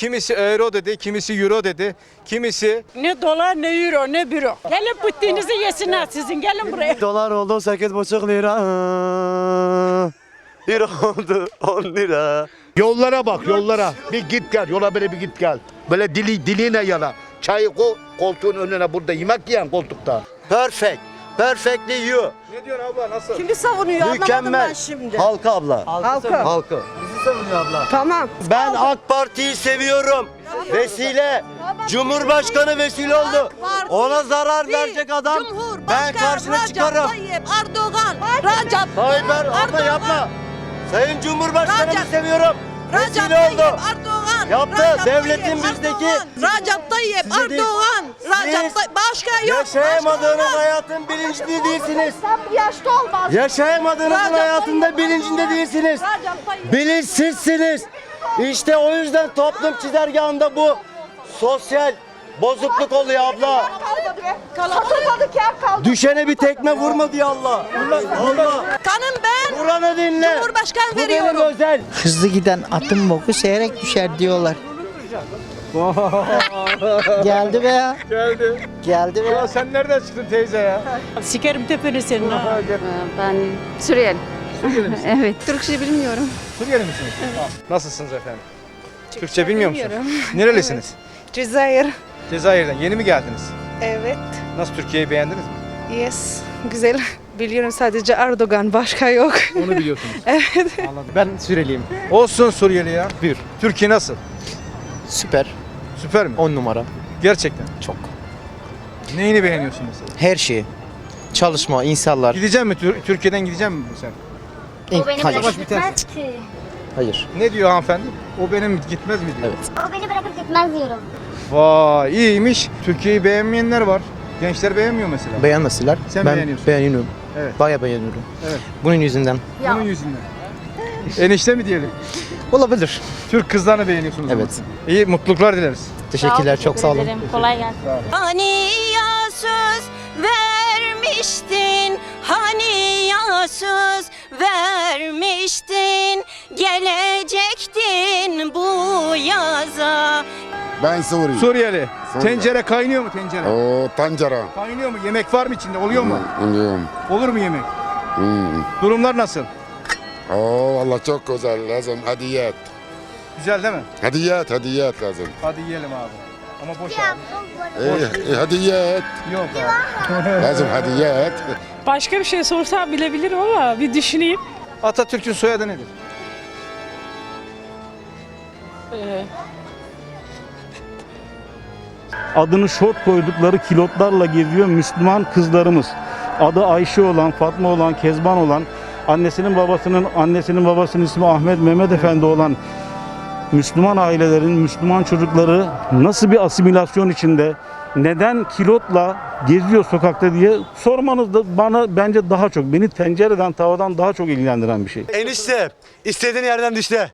Kimisi euro dedi, kimisi euro dedi. Kimisi Ne dolar ne euro ne büro. Gelin pıttığınızı yesinler sizin gelin buraya. Dolar oldu 8,5 lira. Lira oldu 10 lira. Yollara bak yollara. Bir git gel. Yola böyle bir git gel. Böyle dili diline yana. Çayı ko koltuğun önüne burada yemek yiyen koltukta. Perfect. Perfectly you. Ne diyor abla nasıl? Kimi savunuyor anlamadım ben Mükemmel. şimdi. Halka abla. Halkı. Halkı. Tamam. Ben AK Parti'yi seviyorum. Vesile. Cumhurbaşkanı vesile oldu. Ona zarar verecek adam. Ben karşına çıkarım. Tayyip Erdoğan. Recep. Abla Erdoğan. yapma. Sayın Cumhurbaşkanımı seviyorum. Recep Vesile Tayyip oldu. Erdoğan. Yaptı. Devletin Tayyip bizdeki-. Recep Tayyip. Erdoğan. Recep Siz. Başka yok. Yaşayamadığınız başka hayatın bilincinde değilsiniz. Sen yaşta olmaz. Yaşayamadığınızın hayatında bilincinde değilsiniz. Tayyip. Bilinçsizsiniz. İşte o yüzden toplum çizelgahında bu sosyal bozukluk oluyor abla. Satılmadı yer kaldı. Düşene bir tekme vurma diye Allah. Allah. Kanım ben. Buranı dinle. Cumhurbaşkanı Bu benim veriyorum. özel. Hızlı giden atın boku seyrek düşer diyorlar. Geldi be ya. Geldi. Geldi be ya. Sen nereden çıktın teyze ya? Sikerim tepeni senin ha. Ben Suriyeli. Suriyeli misin? Evet. Türkçe bilmiyorum. Suriyeli misiniz? Nasılsınız efendim? Türkçe bilmiyor musunuz? Nerelisiniz? Cezayir. Cezayir'den. Yeni mi geldiniz? Evet. Nasıl Türkiye'yi beğendiniz mi? Yes. Güzel. Biliyorum sadece Erdoğan başka yok. Onu biliyorsunuz. evet. Anladım. Ben Suriyeliyim. Olsun Suriyeli ya. Bir. Türkiye nasıl? Süper. Süper mi? 10 numara. Gerçekten. Çok. Neyini beğeniyorsun mesela? Her şeyi. Çalışma, insanlar. Gideceğim mi? Tür- Türkiye'den gideceğim mi sen? İn- Hayır. Savaş biterse. Hayır. Ne diyor hanımefendi? O benim gitmez mi diyor? Evet. O beni bırakıp gitmez diyorum. Vay iyiymiş. Türkiye'yi beğenmeyenler var. Gençler beğenmiyor mesela. Beğenmesinler. Sen ben beğeniyorsun. beğeniyorum. Evet. Bayağı beğeniyorum. Evet. Bunun yüzünden. Bunun yüzünden. Enişte mi diyelim? Olabilir. Türk kızlarını beğeniyorsunuz. ama. Evet. İyi mutluluklar dileriz. Teşekkürler. Çok sağ olun. Kolay gelsin. Hani ya söz vermiştin Hani ya söz vermiştin Gelecektin bu yaza Ben Suri. Suriyeli. Suriye. Tencere kaynıyor mu tencere? O tencere. Kaynıyor mu? Yemek var mı içinde? Oluyor mu? Biliyorum. Olur mu yemek? Hmm. Durumlar nasıl? Oo Allah çok güzel lazım. Hadi yet. Güzel değil mi? Hadi yet, hadi yet lazım. Hadi yiyelim abi. Ama boş abi. Ee, e, hadi yet. Yok abi. lazım hadi yet. Başka bir şey sorsam bilebilirim ama bir düşüneyim. Atatürk'ün soyadı nedir? Ee, adını şort koydukları kilotlarla geziyor Müslüman kızlarımız. Adı Ayşe olan, Fatma olan, Kezban olan, annesinin babasının annesinin babasının ismi Ahmet Mehmet Efendi olan Müslüman ailelerin, Müslüman çocukları nasıl bir asimilasyon içinde, neden kilotla geziyor sokakta diye sormanız da bana bence daha çok, beni tencereden, tavadan daha çok ilgilendiren bir şey. Enişte istediğin yerden düşle.